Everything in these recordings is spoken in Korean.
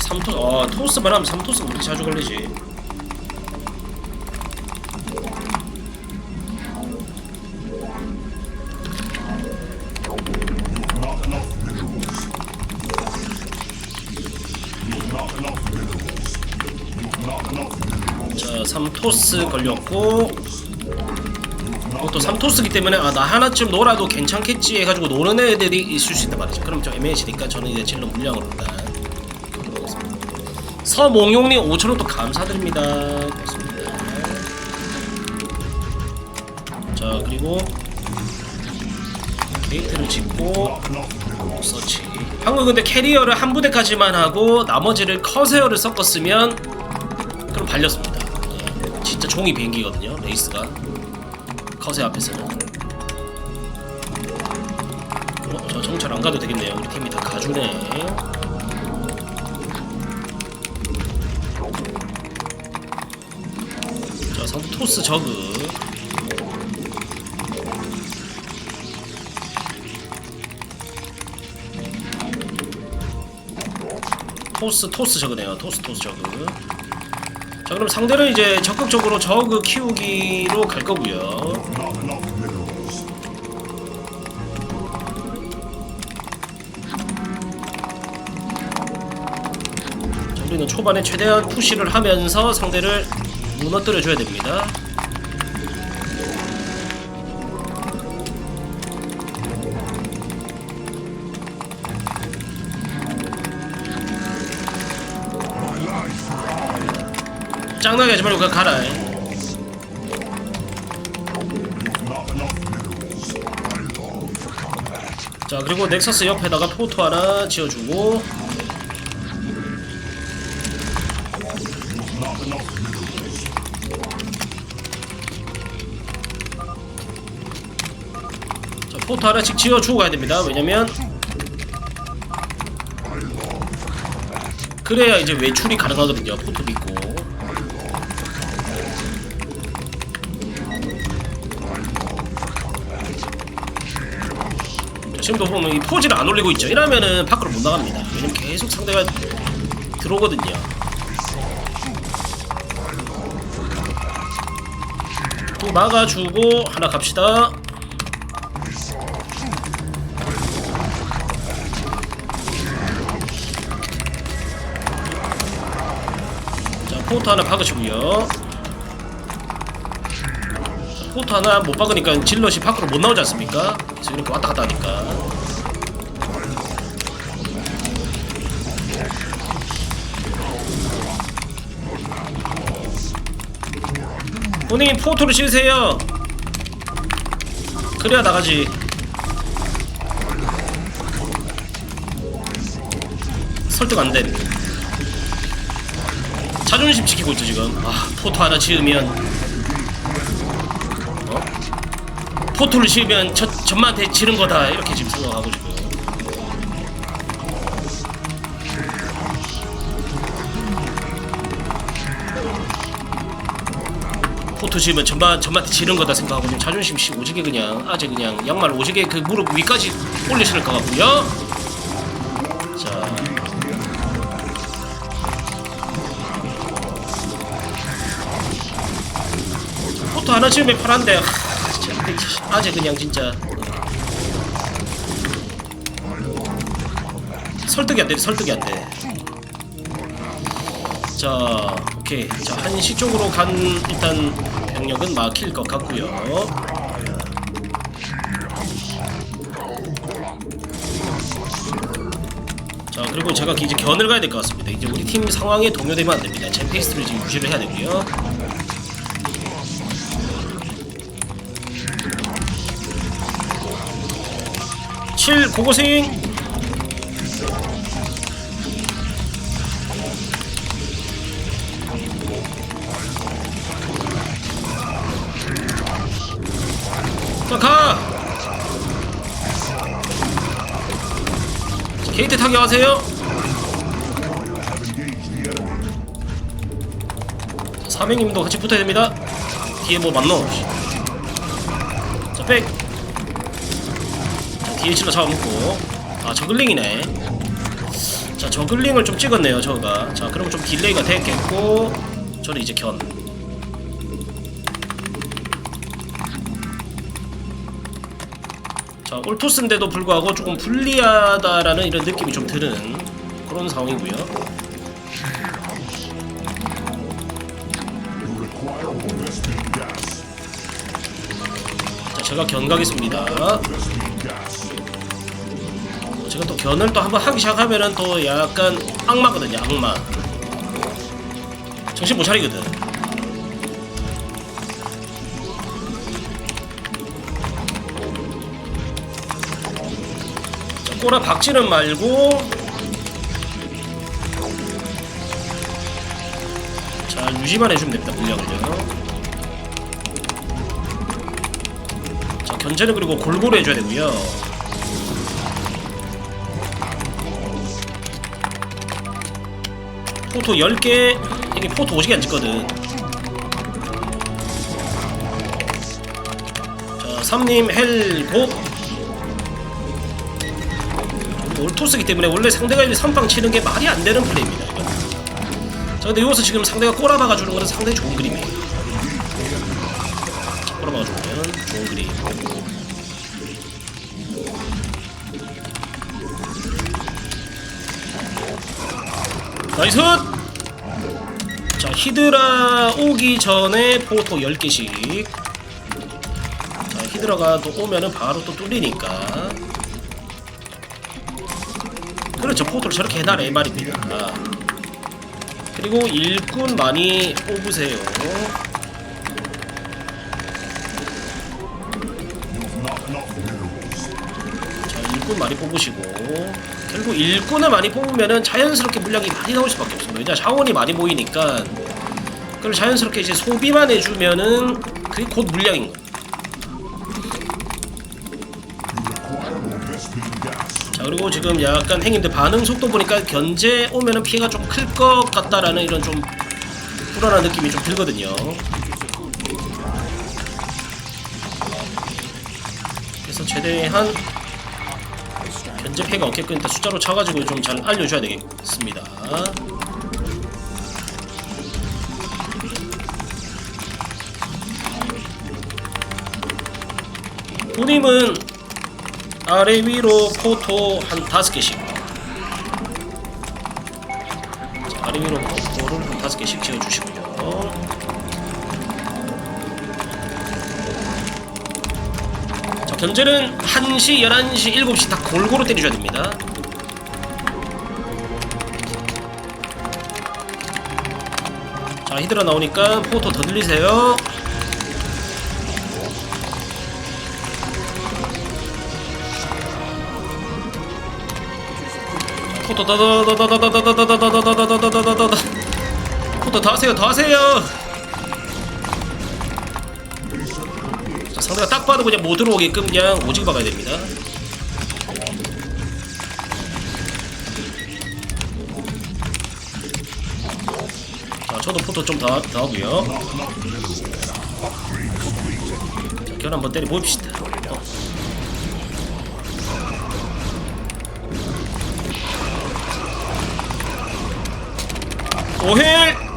삼토 아 토스만 하면 삼토스가 왜 이렇게 자주 걸리지? 자, 3토스 걸렸고 또 3토스기 때문에 아, 나 하나쯤 놀아도 괜찮겠지 해가지고 노는 애들이 있을 수 있단 말이죠. 그럼 좀 애매해지니까 저는 이제 질러 물량으로 일단. 서몽용님 5천원 또 감사드립니다. 고맙습니다. 자, 그리고 게이트를 짓고 서치. 방금 근데 캐리어를 한 부대까지만 하고 나머지를 커세어를 섞었으면 그럼 발렸습니다. 예, 진짜 종이 비행기거든요. 레이스가 커세 앞에서는. 어, 저 정찰 안 가도 되겠네요. 우리 팀이 다 가주네. 자, 상대 토스 저그. 토스 토스 저그네요. 토스 토스 저그. 자 그럼 상대는 이제 적극적으로 저그 키우기로 갈 거고요. 자, 우리는 초반에 최대한 푸시를 하면서 상대를 무너뜨려 줘야 됩니다. 짱나게 하지 말고 그냥 가라. 자 그리고 넥서스 옆에다가 포토 하나 지어주고. 자 포토 하나씩 지어주고 가야 됩니다. 왜냐면 그래야 이제 외출이 가능하거든요 포토 믿고 지금도 보면 이 포즈를 안 올리고 있죠? 이러면은 밖으로 못 나갑니다. 왜냐면 계속 상대가 들어오거든요. 또 막아주고 하나 갑시다. 자 포트 하나 박으시고요. 자, 포트 하나 못 박으니까 질럿이 밖으로 못 나오지 않습니까? 그래서 이렇게 왔다 갔다 하니까. 본인 포토를 씌우세요. 그래야 나가지. 설득 안됨 자존심 지키고 있죠 지금. 아 포토 하나 지으면 어? 포토를 지으면 저, 전마한테 지른 거다. 이렇게 지금 생각하고 지금 포토 지으면 전마 전마한테 지른 거다 생각하고 지금 자존심 씨 오지게 그냥 아재 그냥 양말 오지게 그 무릎 위까지 올리시는 것 같고요. 자. 포토 하나 지으면 편한데 하, 아재 그냥 진짜. 설득이 안돼 설득이 안돼. 자 오케이. 자 한시 쪽으로 간 일단 병력은 막힐 것 같고요. 자 그리고 제가 이제 견을 가야 될 것 같습니다. 이제 우리 팀 상황에 동요되면 안 됩니다. 젠 페이스트를 지금 유지를 해야 되고요 7 고고생. 자 가! 게이트 타격하세요. 자, 사명님도 같이 붙어야 됩니다. 뒤에 뭐 맞노? 자백 뒤에 칠러 잡아먹고 아 저글링이네 자 저글링을 좀 찍었네요 저가 자 그럼 좀 딜레이가 됐겠고 저는 이제 견 자, 올토스인데도 불구하고 조금 불리하다라는 이런 느낌이 좀 드는 그런 상황이고요. 자, 제가 견 가겠습니다. 견을 또 한번 하기 시작하면은 또 약간 악마거든요, 악마. 정신 못 차리거든. 자, 꼬라 박지는 말고 자 유지만 해주면 됩니다 물량을요 자 견제는 그리고 골고루 해줘야 되고요 포토 10개 이게 포토 50개 안 찍거든 자 삼님 헬고 올토스기 때문에 원래 상대가 이제 선빵 치는 게 말이 안 되는 플레이입니다. 이거. 자 근데 여기서 지금 상대가 꼬라박아 주는 거는 상당히 좋은 그림이에요. 나이스! 자 히드라 오기 전에 포토 10개씩. 자 히드라가 또 오면은 바로 또 뚫리니까. 그렇죠. 포토를 저렇게 해놔라 이 말입니다. 아. 그리고 일꾼 많이 뽑으세요. 자 일꾼 많이 뽑으시고 결국 일꾼을 많이 뽑으면은 자연스럽게 물량이 많이 나올 수밖에 없습니다. 왜냐 자원이 많이 모이니까. 그걸 자연스럽게 이제 소비만 해주면은 그게 곧 물량인 거예요. 자 그리고 지금 약간 행님들 반응 속도 보니까 견제 오면은 피해가 좀 클 것 같다라는 이런 좀 불안한 느낌이 좀 들거든요. 그래서 최대한 견제 피해가 없게끔 일단 숫자로 쳐가지고 좀 잘 알려줘야 되겠습니다. 본임은 아래 위로 포토 한 다섯 개씩. 자, 아래 위로 포토를 한 다섯 개씩 지어주시고 견제는 1시, 11시, 7시 다 골고루 때려줘야 됩니다. 자, 히드라 나오니까 포토 더 늘리세요. 포토 자, 상대가 딱 봐도 그냥 못 들어오게끔 그냥 오지게 박아야 됩니다. 자 저도 포토 좀더더 하고요. 자, 결 한번 때려 봅시다. 어. 오힐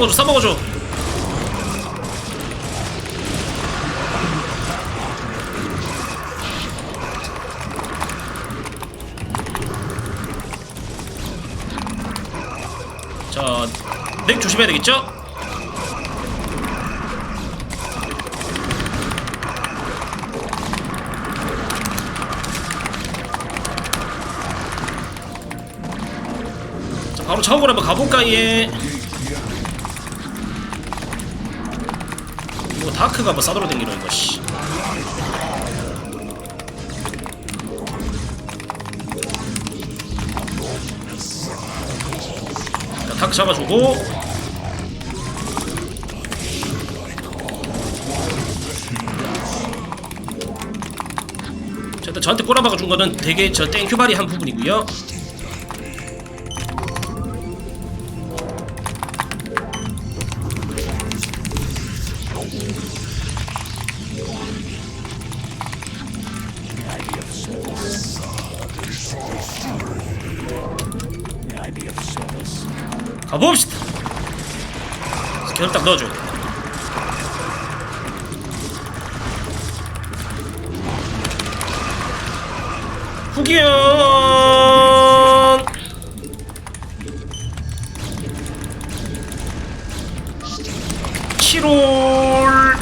써먹어줘 써먹어줘 자 넥 조심해야 되겠죠? 자, 바로 작업을 한번 가볼까 얘 다크가 뭐 싸돌아 댕기러 이거 씨. 자, 다크 잡아주고. 자, 일단 저한테 꼬라박아 준 거는 되게 저 땡큐발이 한 부분이고요 딱 넣어줘. 후기연! 7월.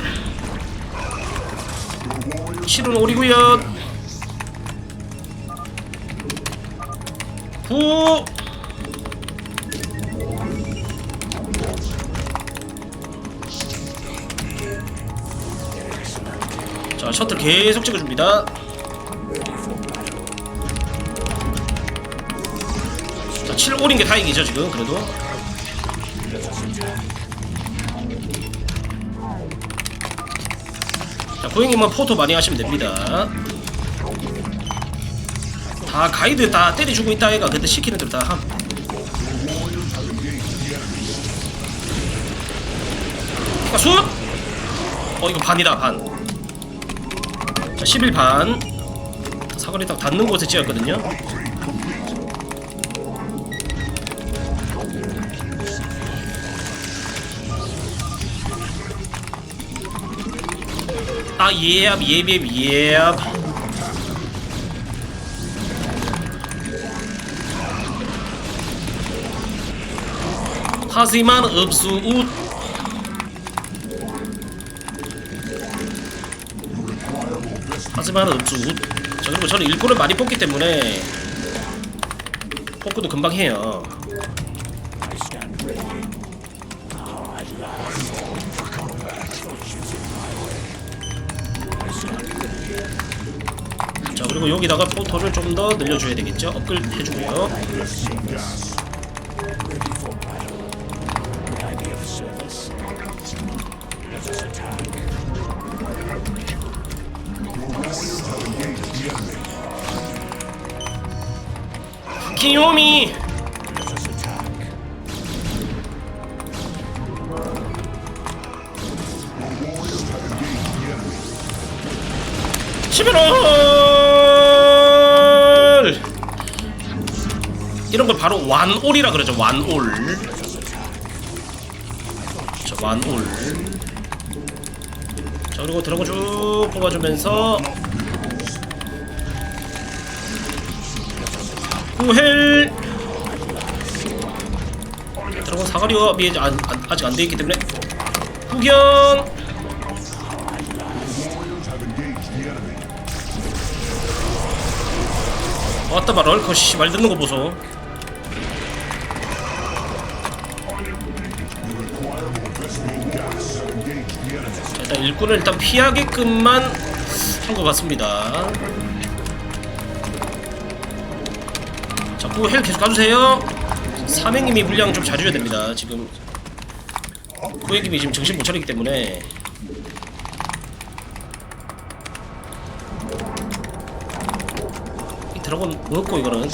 7월 오리구연. 9 계속 찍어줍니다 자 7올인 게 다행이죠 지금 그래도 자 고객님은 포토 많이 하시면 됩니다 다 가이드 다 때려주고 있다 애가 근데 시키는 대로 다 함. 아, 수! 어 이거 반이다 반. 자 11 반. 사거리 딱 닿는 곳에 찍었거든요. 아 예압 예비앱 예압. 하지만 없수웃 하지만 없수웃 자 그리고 저는 일꾼을 많이 뽑기 때문에 포크도 금방 해요. 자 그리고 여기다가 포토를 좀 더 늘려줘야 되겠죠? 업글 해주고요 귀요미. 시베롤 이런 걸 바로 완올이라 그러죠 완올. 자 완올. 자 그리고 드라곤 쭉 뽑아주면서 구헬 드라곤 사거리가 미 안, 안, 아직 안 돼있기 때문에. 후견 왔다 봐 럴커 씨말 듣는 거 보소. 자, 일단 일꾼을 일단 피하게끔만 한 것 같습니다 자꾸 헬 계속 가주세요. 사맹님이 물량 좀 자주 해야 됩니다 지금. 고객님이 지금 정신 못 차리기 때문에. 이 드라곤 먹고 이거는.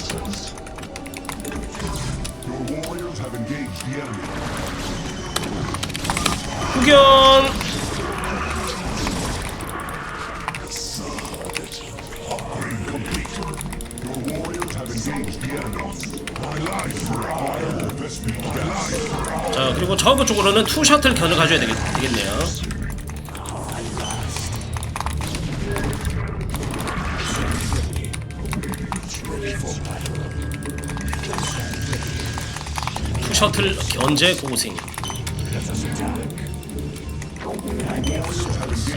후견 자 그리고 저그 쪽으로는 투 셔틀 견을 가져야 되겠, 되겠네요. 투 셔틀 견제 고고생.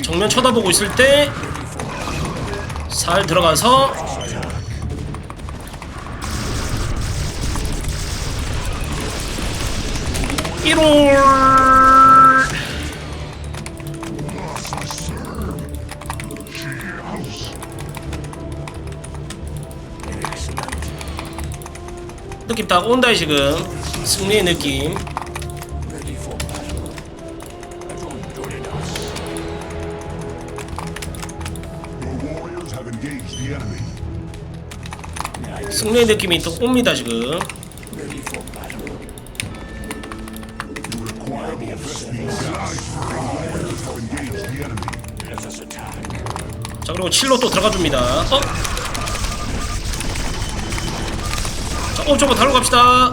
정면 쳐다보고 있을 때 살 들어가서 일월 느낌 딱 온다 지금 승리의 느낌. 승리의 느낌이 또 옵니다 지금 자 그리고 칠로 또 들어가 줍니다. 어? 자 옵저버 달로 갑시다.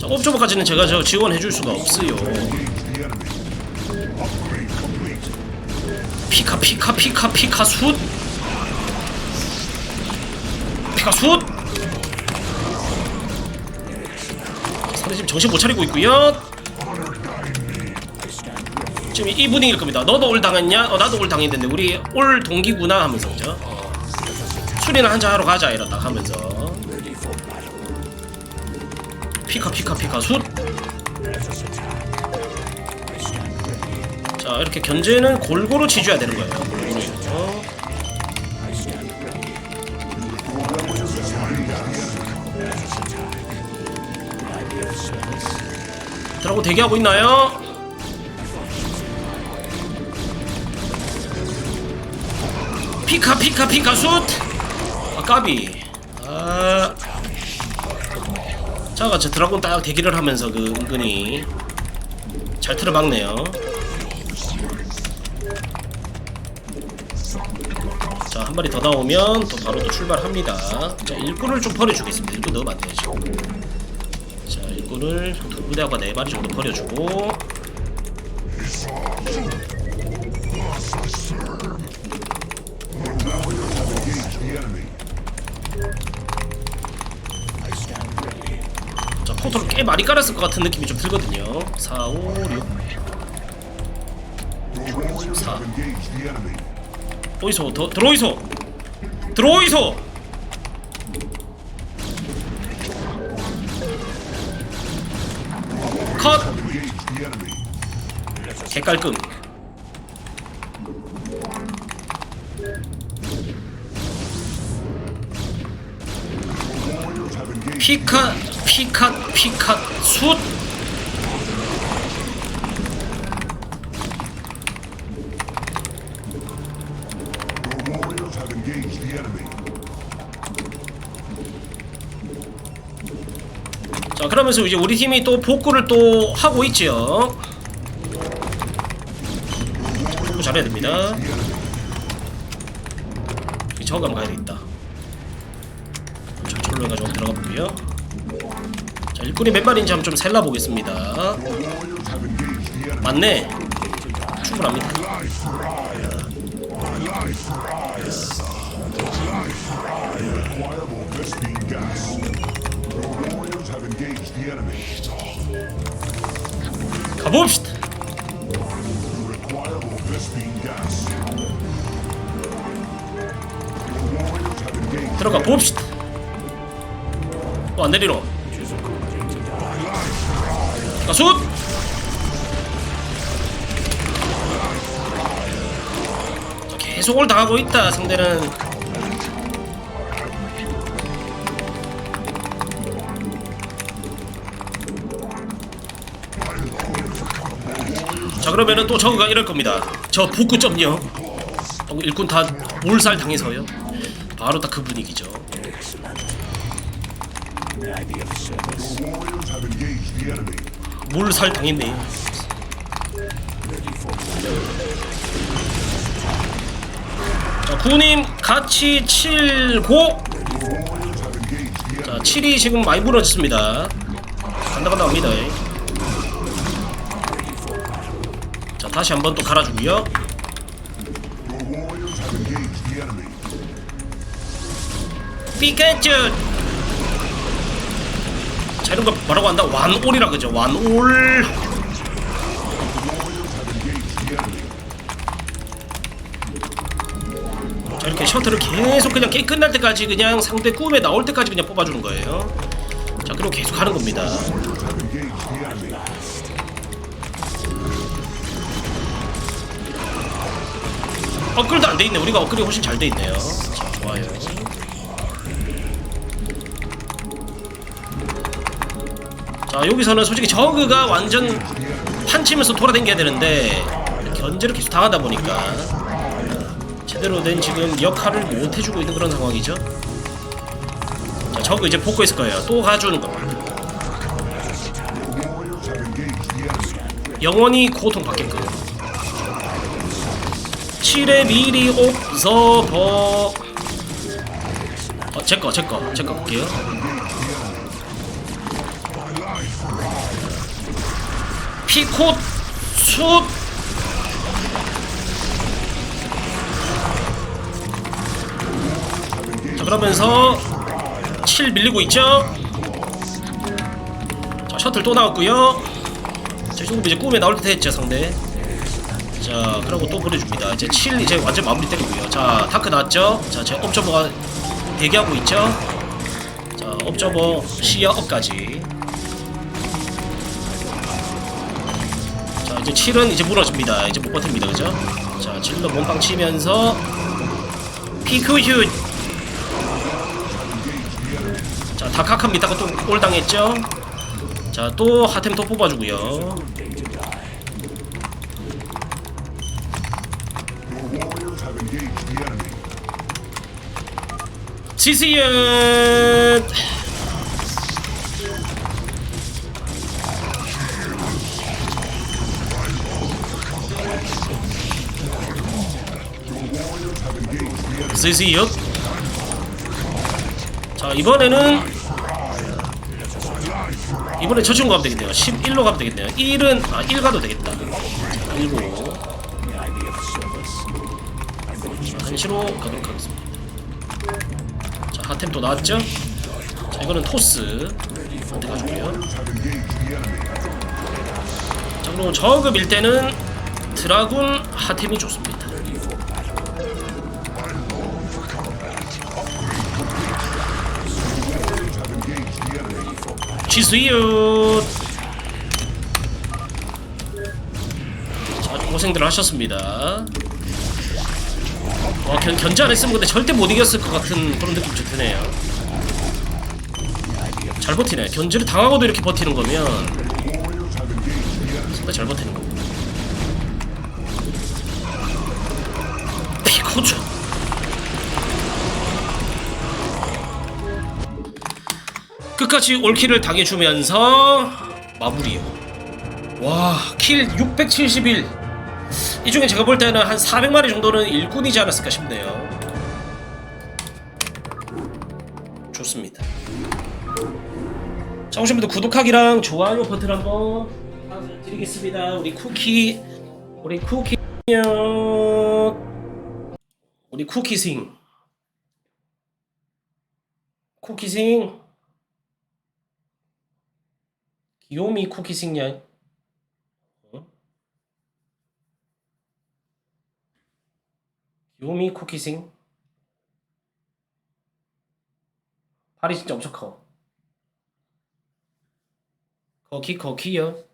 자 옵저버까지는 제가 저 지원해 줄 수가 없어요. 피카 피카 피카 피카 숫 피카 숫 상대 지금 정신 못 차리고 있고요. 지금 이 분위기일 겁니다. 너도 올 당했냐? 어 나도 올 당했는데 우리 올 동기구나 하면서 그죠? 어. 술이나 한잔 하러 가자 이러다 하면서 피카 피카 피카 숫. 자 이렇게 견제는 골고루 지줘야 되는 거예요. 골고루. 들어고 대기하고 있나요? 피카 피카 피카 슛! 아 까비. 아. 자가 저 드라곤 딱 대기를 하면서 그 은근히 잘 틀어박네요. 자 한 마리 더 나오면 또 바로 또 출발합니다. 자 일꾼을 좀 버려주겠습니다. 일꾼 넣으면 안되죠. 자 일꾼을 두 부대하고 네 마리 정도 버려주고 꽤 많이 깔았을 것 같은 느낌이 좀 들거든요. 4, 5, 6 4 어디서 더 들어오이소! 들어오이소! 컷! 개깔끔. 피카 피카 피카 숫. 자 그러면서 이제 우리 팀이 또 복구를 또 하고 있지요. 복구 잘해야 됩니다. 한번 가야 되겠다. 자 절로 해가지고 들어가 보고요 자 일꾼이 몇 마리인지 한번 좀 셀라 보겠습니다 Warriors have engaged the enemy. 맞네 충분합니다. 가봅시다. 들어가 봅시다 어 안 내리로 가수 자, 계속 올 당하고 있다 상대는. 자 그러면은 또 저거가 이럴 겁니다. 저 복구 점요 어, 일꾼 다 몰살 당해서요? 바로 딱 그 분위기죠. The warriors have engaged the enemy. 몰살 당했네 자 구님 같이 7고 The warriors have engaged the enemy. 자 7이 지금 많이 무너졌습니다 간다 간다 합니다 자 다시 한번 또 갈아주고요. 피카츄 자 이런 거 뭐라고 한다? 완올이라 그죠. 완올. 자 이렇게 셔틀을 계속 그냥 게임 끝날 때까지 그냥 상대 꿈에 나올 때까지 그냥 뽑아주는 거예요. 자 그리고 계속 하는 겁니다. 업글도 안 돼 있네. 우리가 업글이 훨씬 잘 돼 있네요. 자 좋아요 자 여기서는 솔직히 저그가 완전 판치면서 돌아다녀야 되는데 견제를 계속 당하다 보니까 제대로 된 지금 역할을 못 해주고 있는 그런 상황이죠. 자 저그 이제 복구했을 거예요. 또 가주는 enemy. 영원히 고통받게끔. 7에 미리 옵서버. 어, 제거 제거 제거 볼게요 피코 숫 자, 그러면서 7 밀리고 있죠? 자, 셔틀 또 나왔고요. 자, 이 정도면 이제 꿈에 나올 듯 했죠, 상대. 자, 그러고 또 보내줍니다. 이제 7 이제 완전 마무리 때리고요. 자, 다크 나왔죠? 자, 제 업저버가 대기하고 있죠? 자, 업저버 시야 업까지. 이제 7은 이제 무너집니다. 이제 못 버팁니다. 그죠? 자, 질러 몸빵 치면서 피크 휴 자, 다카칸 밑다가 또골 당했죠? 자, 또 하템 또 뽑아주고요. 지시연! 지시연! 자, 이번에는 이번에 저 친구 가면 되겠네요. 11로 가면 되겠네요. 1은 아, 1 가도 되겠다. 자, 1고. 자, 한시로 가도록 하겠습니다. 자, 하템 또 나왔죠? 자, 이거는 토스. 한테 가지고요. 자, 그리고 저급일 때는 드라군 하템이 좋습니다. 자, 아주 고생들 하셨습니다. 와, 견, 견제 안 했으면 근데 절대 못 이겼을 것 같은 그런 느낌 좀 드네요. 잘 버티네. 견제를 당하고도 이렇게 버티는 거면 상당히 잘 버티는 거고. 피코죠. 끝까지 올킬을 당해주면서 마무리요. 와, 킬 671. 이 중에 제가 볼 때는 한 400마리 정도는 일꾼이지 않았을까 싶네요. 좋습니다. 자, 오신 분들 구독하기랑 좋아요 버튼 한번 드리겠습니다. 우리 쿠키, 우리 쿠키요, 우리 쿠키싱, 쿠키싱, 귀 요미 쿠키싱냐? 어? 귀요미 쿠키싱? 발이 진짜 엄청 커. 거키 거키요.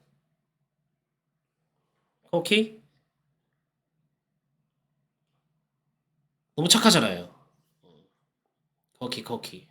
거키? 너무 착하잖아요. 거키 거키.